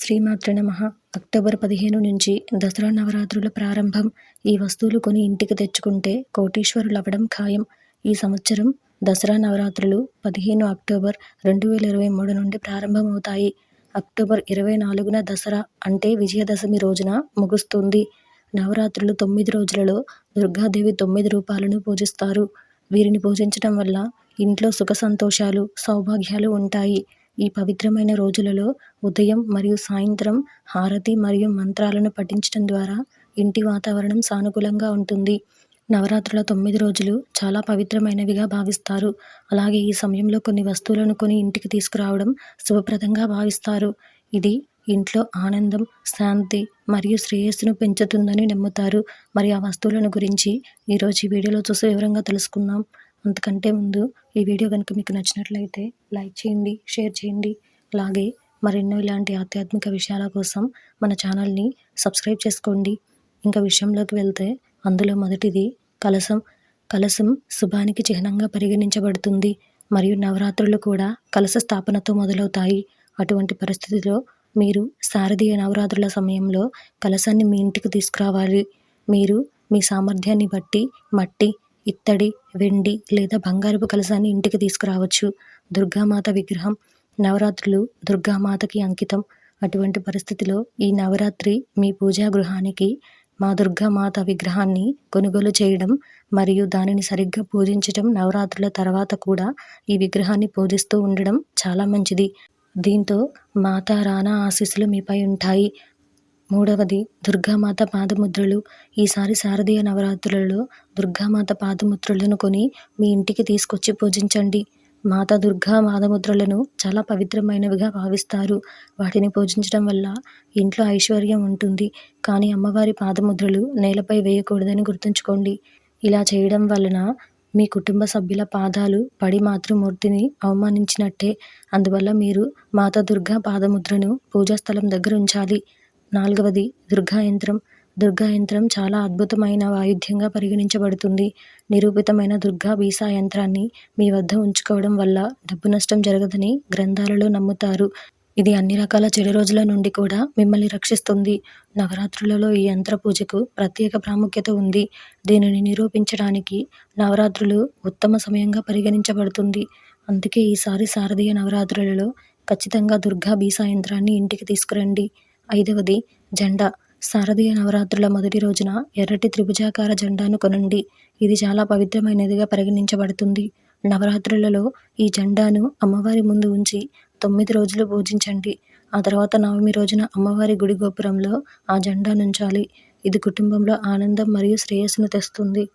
శ్రీమాత్ర నమః. అక్టోబర్ పదిహేను నుంచి దసరా నవరాత్రుల ప్రారంభం. ఈ వస్తువులు కొని ఇంటికి తెచ్చుకుంటే కోటీశ్వరులవ్వడం ఖాయం. ఈ సంవత్సరం దసరా నవరాత్రులు పదిహేను అక్టోబర్ రెండు వేల ఇరవై మూడు నుండి ప్రారంభమవుతాయి. అక్టోబర్ ఇరవై నాలుగున దసరా అంటే విజయదశమి రోజున ముగుస్తుంది. నవరాత్రులు తొమ్మిది రోజులలో దుర్గాదేవి తొమ్మిది రూపాలను పూజిస్తారు. వీరిని పూజించడం వల్ల ఇంట్లో సుఖ సంతోషాలు సౌభాగ్యాలు ఉంటాయి. ఈ పవిత్రమైన రోజులలో ఉదయం మరియు సాయంత్రం హారతి మరియు మంత్రాలను పఠించడం ద్వారా ఇంటి వాతావరణం సానుకూలంగా ఉంటుంది. నవరాత్రుల తొమ్మిది రోజులు చాలా పవిత్రమైనవిగా భావిస్తారు. అలాగే ఈ సమయంలో కొన్ని వస్తువులను కొని ఇంటికి తీసుకురావడం శుభప్రదంగా భావిస్తారు. ఇది ఇంట్లో ఆనందం శాంతి మరియు శ్రేయస్సును పెంచుతుందని నమ్ముతారు. మరి ఆ వస్తువులను గురించి ఈరోజు ఈ వీడియోలో చూసి వివరంగా తెలుసుకుందాం. అంతకంటే ముందు ఈ వీడియో కనుక మీకు నచ్చినట్లయితే లైక్ చేయండి షేర్ చేయండి. అలాగే మరెన్నో ఇలాంటి ఆధ్యాత్మిక విషయాల కోసం మన ఛానల్ని సబ్స్క్రైబ్ చేసుకోండి. ఇంకా విషయంలోకి వెళ్తే అందులో మొదటిది కలసం కలసం శుభానికి చిహ్నంగా పరిగణించబడుతుంది. మరియు నవరాత్రులు కూడా కలస స్థాపనతో మొదలవుతాయి. అటువంటి పరిస్థితిలో మీరు శారదీయ నవరాత్రుల సమయంలో కలసాన్ని మీ ఇంటికి తీసుకురావాలి. మీరు మీ సామర్థ్యాన్ని బట్టి మట్టి ఇత్తడి వెండి లేదా బంగారపు కలశాన్ని ఇంటికి తీసుకురావచ్చు. దుర్గామాత విగ్రహం నవరాత్రులు దుర్గామాతకి అంకితం. అటువంటి పరిస్థితిలో ఈ నవరాత్రి మీ పూజా గృహానికి మా దుర్గామాత విగ్రహాన్ని కొనుగోలు చేయడం మరియు దానిని సరిగ్గా పూజించడం నవరాత్రుల తర్వాత కూడా ఈ విగ్రహాన్ని పూజిస్తూ ఉండడం చాలా మంచిది. దీంతో మాతా రానా ఆశీస్సులు మీపై ఉంటాయి. మూడవది దుర్గామాత పాదముద్రలు. ఈసారి శారదీయ నవరాత్రులలో దుర్గామాత పాదముద్రలను కొని మీ ఇంటికి తీసుకొచ్చి పూజించండి. మాత దుర్గా పాదముద్రలను చాలా పవిత్రమైనవిగా భావిస్తారు. వాటిని పూజించడం వల్ల ఇంట్లో ఐశ్వర్యం ఉంటుంది. కానీ అమ్మవారి పాదముద్రలు నేలపై వేయకూడదని గుర్తుంచుకోండి. ఇలా చేయడం వలన మీ కుటుంబ సభ్యుల పాదాలు పడి మాతృమూర్తిని అవమానించినట్టే. అందువల్ల మీరు మాత దుర్గా పాదముద్రను పూజాస్థలం దగ్గర ఉంచాలి. నాలుగవది దుర్గా యంత్రం దుర్గా యంత్రం చాలా అద్భుతమైన వాయిద్యంగా పరిగణించబడుతుంది. నిరూపితమైన దుర్గా వీసా యంత్రాన్ని మీ వద్ద ఉంచుకోవడం వల్ల డబ్బు నష్టం జరగదని గ్రంథాలలో నమ్ముతారు. ఇది అన్ని రకాల చెడు రోజుల నుండి కూడా మిమ్మల్ని రక్షిస్తుంది. నవరాత్రులలో ఈ యంత్ర పూజకు ప్రత్యేక ప్రాముఖ్యత ఉంది. దీనిని నిరూపించడానికి నవరాత్రులు ఉత్తమ సమయంగా పరిగణించబడుతుంది. అందుకే ఈసారి శారదీయ నవరాత్రులలో ఖచ్చితంగా దుర్గా బీసా యంత్రాన్ని ఇంటికి తీసుకురండి. ఐదవది జెండా. శారదీయ నవరాత్రుల మొదటి రోజున ఎర్రటి త్రిభుజాకార జెండాను కొనండి. ఇది చాలా పవిత్రమైనదిగా పరిగణించబడుతుంది. నవరాత్రులలో ఈ జెండాను అమ్మవారి ముందు ఉంచి తొమ్మిది రోజులు పూజించండి. ఆ తర్వాత నవమి రోజున అమ్మవారి గుడి గోపురంలో ఆ జెండా నుంచాలి ఇది కుటుంబంలో ఆనందం మరియు శ్రేయస్సును తెస్తుంది.